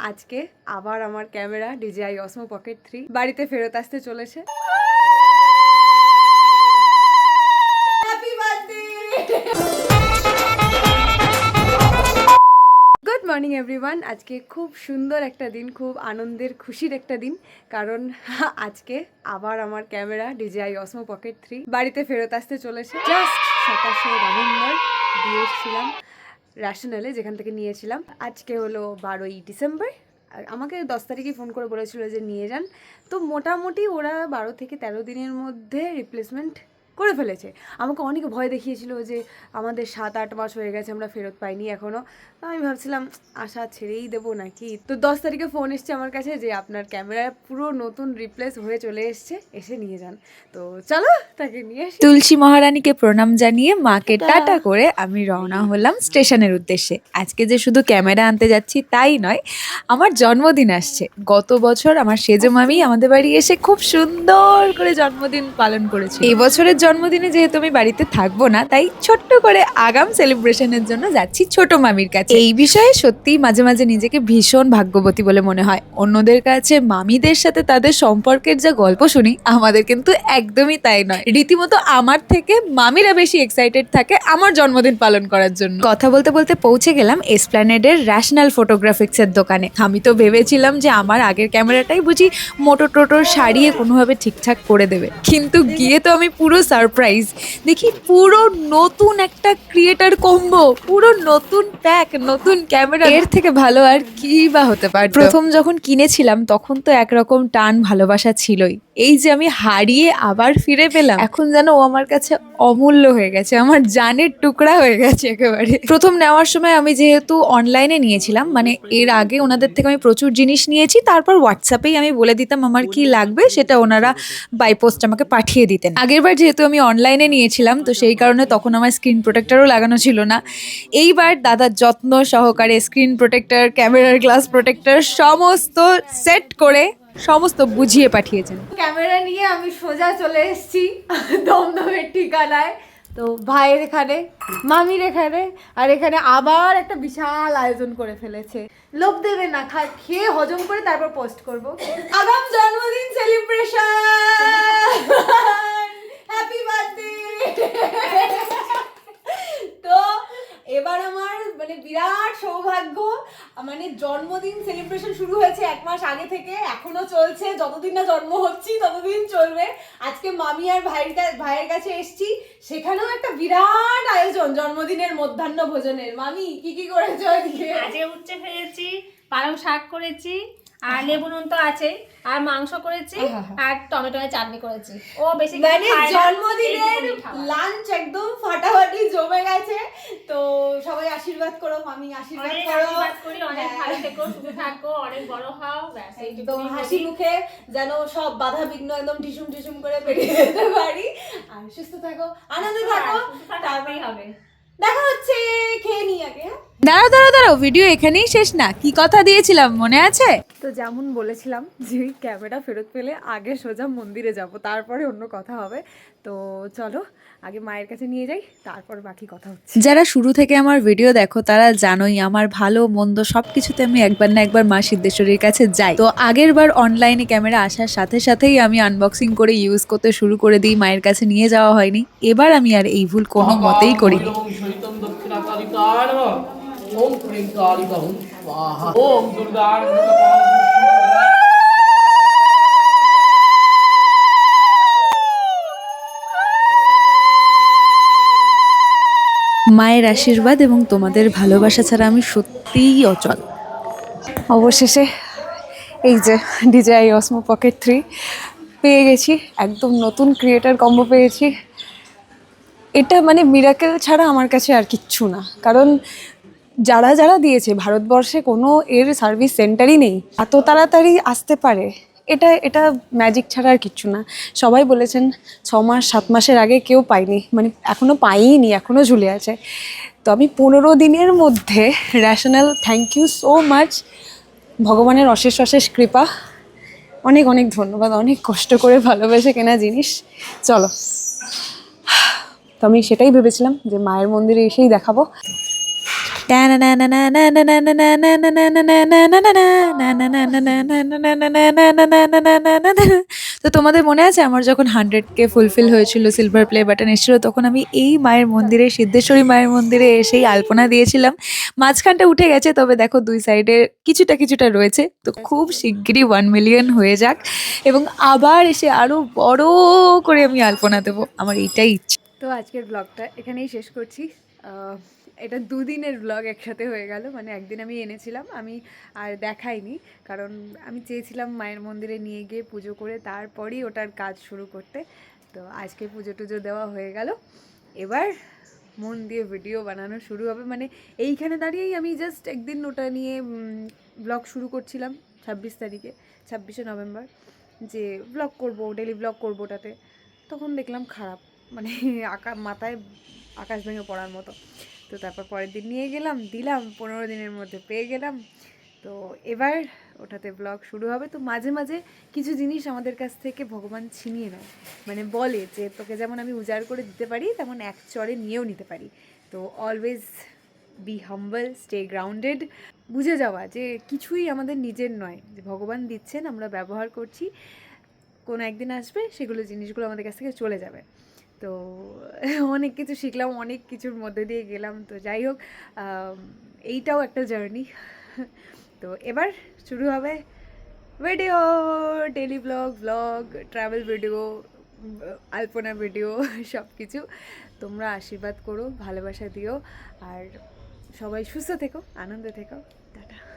আজকে আবার আমার camera DJI Osmo pocket three বাড়িতে ফেরত আসতে চলেছে। গুড মর্নিং এভরিওয়ান আজকে খুব সুন্দর একটা দিন খুব আনন্দের খুশির একটা দিন কারণ আজকে আবার আমার camera DJI Osmo pocket three বাড়িতে ফেরত আসতে চলেছে। জাস্ট সাতাশে নভেম্বর দিয়ে এসেছিলাম। র্যাশনালে যেখান থেকে নিয়েছিলাম। আজকে হলো বারোই ডিসেম্বর। আমাকে দশ তারিখে ফোন করে বলেছিল যে নিয়ে যান। তো মোটামুটি ওরা বারো থেকে তেরো দিনের মধ্যে রিপ্লেসমেন্ট করে ফেলেছে। আমাকে অনেক ভয় দেখিয়েছিল যে আমাদের সাত আট মাস হয়ে গেছে আমরা ফেরত পাইনি এখনও আমি ভাবছিলাম আশা ছেড়েই দেবো নাকি? তো দশ তারিখে ফোন এসছে আমার কাছে যে আপনার ক্যামেরা পুরো নতুন রিপ্লেস হয়ে চলে এসছে এসে নিয়ে যান। তো চলো তাকে নিয়ে তুলসী মহারানীকে প্রণাম জানিয়ে মাকে টাটা। করে আমি রওনা হলাম স্টেশনের উদ্দেশ্যে। আজকে যে শুধু ক্যামেরা আনতে যাচ্ছি তাই নয় আমার জন্মদিন আসছে। গত বছর আমার সেজো মামি আমাদের বাড়ি এসে খুব সুন্দর করে জন্মদিন পালন করেছে এই বছরের জন্মদিনে যেহেতু আমি বাড়িতে থাকব না, তাই ছোট্ট করে আগাম সেলিব্রেশনের জন্য যাচ্ছি ছোট মামির কাছে। এই বিষয়ে সত্যিই মাঝে মাঝে নিজেকে ভীষণ ভাগ্যবতী বলে মনে হয়। অন্যদের কাছে মামিদের সাথে তাদের সম্পর্কের যা গল্প শুনি, আমাদের কিন্তু একদমই তাই নয়। রীতিমতো আমার থেকে মামিরা বেশি এক্সাইটেড থাকে আমার জন্মদিন পালন করার জন্য। কথা বলতে বলতে পৌঁছে গেলাম এসপ্ল্যানেডের র্যাশনাল ফটোগ্রাফিক্সের দোকানে। আমি তো ভেবেছিলাম যে আমার আগের ক্যামেরাটাই বুঝি মোটো টোটোর সারিয়ে কোনোভাবে ঠিকঠাক করে দেবে। কিন্তু গিয়ে তো আমি পুরো সারপ্রাইজ দেখি পুরো নতুন একটা ক্রিয়েটার কম্বো পুরো নতুন প্যাক নতুন ক্যামেরা এর থেকে ভালো আর কি বা হতে পারে প্রথম যখন কিনেছিলাম তখন তো একরকম টান ভালোবাসা ছিলই। এই যে আমি হারিয়ে আবার ফিরে পেলাম, এখন যেন ও আমার কাছে অমূল্য হয়ে গেছে, আমার জানের টুকরা হয়ে গেছে একেবারে। প্রথম নেওয়ার সময় আমি যেহেতু অনলাইনে নিয়েছিলাম মানে এর আগে ওনাদের থেকে আমি প্রচুর জিনিস নিয়েছি, তারপর হোয়াটসঅ্যাপেই আমি বলে দিতাম আমার কি লাগবে, সেটা ওনারা বাই পোস্ট আমাকে পাঠিয়ে দিতেন। আগেরবার যেহেতু আমি অনলাইনে নিয়েছিলাম, তো সেই কারণে তখন আমার স্ক্রিন প্রোটেক্টারও লাগানো ছিল না। এইবার দাদার যত্ন সহকারে স্ক্রিন প্রোটেক্টার ক্যামেরার গ্লাস প্রোটেক্টার সমস্ত সেট করে সমস্ত বুঝিয়ে পাঠিয়েছেন। ক্যামেরা নিয়ে আমি সোজা চলে এসেছি দমদমের ঠিকানায়। তো ভাইয়ের এখানে, মামির এখানে, আর এখানে আবার একটা বিশাল আয়োজন করে ফেলেছে। লোক দেবে না, খা, খেয়ে হজম করে তারপর পোস্ট করব। আগাম জন্মদিন সেলিব্রেশন হ্যাপি বার্থডে তো এবার আমার মানে বিরাট সৌভাগ্য মানে জন্মদিন সেলিব্রেশন শুরু হয়েছে এক মাস আগে থেকে। এখনও চলছে। যতদিন না জন্ম হচ্ছি ততদিন চলবে। আজকে মামি আর ভাইয়ের ভাইয়ের কাছে এসছি। সেখানেও একটা বিরাট আয়োজন জন্মদিনের মধ্যাহ্ন ভোজনের। মামি কি কি করেছ আজকে? আজকে উচ্ছে ফেলেছি পালং শাক করেছি আর লেবু নুন তো আছে আর মাংস করেছি আর টমেটো চাটনি করেছি। ও বেশি মানে জন্মদিনের লাঞ্চ একদম ফাটাফাটি জমে আশীর্বাদ করো মামি আশীর্বাদ করো। করি অনেক হ্যাঁ। ভালো থেকো সুখে থাকো অনেক বড় হও একদম হাসি মুখে যেন সব বাধা বিঘ্ন একদম ঢিসুম টিসুম করে পেরিয়ে যেতে পারি। আর সুস্থ থাকো আনন্দ থাকো। তারপরেই হবে। দেখা হচ্ছে খেয়ে নি আগে হ্যাঁ? দাঁড়াও দাঁড়াও দাঁড়াও ভিডিও এখানেই শেষ না। কি কথা দিয়েছিলাম মনে আছে? তো যেমন বলেছিলাম যে ক্যামেরা ফেরত পেলে আগে সোজা মন্দিরে যাব তারপরে অন্য কথা হবে। তো চলো আগে মায়ের কাছে নিয়ে যাই তারপর বাকি কথা হচ্ছে। যারা শুরু থেকে আমার ভিডিও দেখো তারা জানোই আমার ভালো মন্দ সব কিছুতে আমি একবার না একবার মা সিদ্ধেশ্বরীর কাছে যাই। তো আগের বার অনলাইনে ক্যামেরা আসার সাথে সাথেই আমি আনবক্সিং করে ইউজ করতে শুরু করে দিই মায়ের কাছে নিয়ে যাওয়া হয়নি। এবার আমি আর এই ভুল কোনো মতেই করিনি। স্বাহা ওম মায়ের আশীর্বাদ এবং তোমাদের ভালোবাসা ছাড়া আমি সত্যিই অচল। অবশেষে এই যে ডিজাই অসমো পকেট থ্রি পেয়ে গেছি একদম নতুন ক্রিয়েটার কম্বো পেয়েছি। এটা মানে মিরাকেল ছাড়া আমার কাছে আর কিচ্ছু না। কারণ যারা যারা দিয়েছে, ভারতবর্ষে কোনো এর সার্ভিস সেন্টারই নেই, এত তাড়াতাড়ি আসতে পারে? এটা এটা ম্যাজিক ছাড়া আর কিচ্ছু না। সবাই বলেছেন, ছ মাস, সাত মাসের আগে কেউ পায়নি মানে এখনও পাইনি এখনও ঝুলে আছে। তো আমি পনেরো দিনের মধ্যে rational thank you so much ভগবানের অশেষ অশেষ কৃপা, অনেক অনেক ধন্যবাদ, অনেক কষ্ট করে ভালোবেসে কেনা জিনিস। চলো। তো আমি সেটাই ভেবেছিলাম যে মায়ের মন্দিরে এসেই দেখাবো। তো তোমাদের মনে আছে আমার যখন হান্ড্রেড কে ফুলফিল হয়েছিল সিলভার প্লে বাটন এসেছিল, তখন আমি এই মায়ের মন্দিরে, সিদ্ধেশ্বরী মায়ের মন্দিরে এসেই আলপনা দিয়েছিলাম। মাঝখানটা উঠে গেছে, তবে দেখো দুই সাইডে কিছুটা কিছুটা রয়েছে। তো খুব শিগগিরই ওয়ান মিলিয়ন হয়ে যাক এবং আবার এসে আরও বড় করে আমি আলপনা দেবো। আমার এইটাই ইচ্ছে। তো আজকের ব্লগটা এখানেই শেষ করছি। এটা দুদিনের ব্লগ একসাথে হয়ে গেল মানে একদিন আমি এনেছিলাম, আমি আর দেখাইনি, কারণ আমি চেয়েছিলাম মায়ের মন্দিরে নিয়ে গিয়ে পুজো করে তারপরই ওটার কাজ শুরু করতে, তো আজকে পুজো টুজো দেওয়া হয়ে গেল। এবার মন দিয়ে ভিডিও বানানো শুরু হবে মানে এইখানে দাঁড়িয়েই আমি জাস্ট একদিন ওটা নিয়ে ব্লগ শুরু করছিলাম ছাব্বিশ তারিখে, ছাব্বিশে নভেম্বর, যে ব্লগ করব ডেলি ব্লগ করব ওটাতে, তখন দেখলাম খারাপ মানে আকা, মাথায় আকাশ ভেঙে পড়ার মতো। তো তারপর পরের দিন নিয়ে গেলাম, দিলাম, পনেরো দিনের মধ্যে পেয়ে গেলাম। তো এবার ওটাতে ব্লগ শুরু হবে। তো মাঝে মাঝে কিছু জিনিস আমাদের কাছ থেকে ভগবান ছিনিয়ে নেয়। মানে বলে যে, তোকে যেমন আমি উজাড় করে দিতে পারি, তেমন এক চরে নিয়েও নিতে পারি। তো always be humble stay grounded বুঝে যাওয়া যে কিছুই আমাদের নিজের নয়। যে ভগবান দিচ্ছেন, আমরা ব্যবহার করছি। কোনো একদিন আসবে, সেগুলো জিনিসগুলো আমাদের কাছ থেকে চলে যাবে। তো অনেক কিছু শিখলাম, অনেক কিছুর মধ্যে দিয়ে গেলাম। তো যাই হোক এইটাও একটা জার্নি। তো এবার শুরু হবে video daily vlog vlog travel video alpana video সব কিছু তোমরা আশীর্বাদ করো, ভালোবাসা দিও। আর সবাই সুস্থ থেকো, আনন্দে থেকো। টাটা।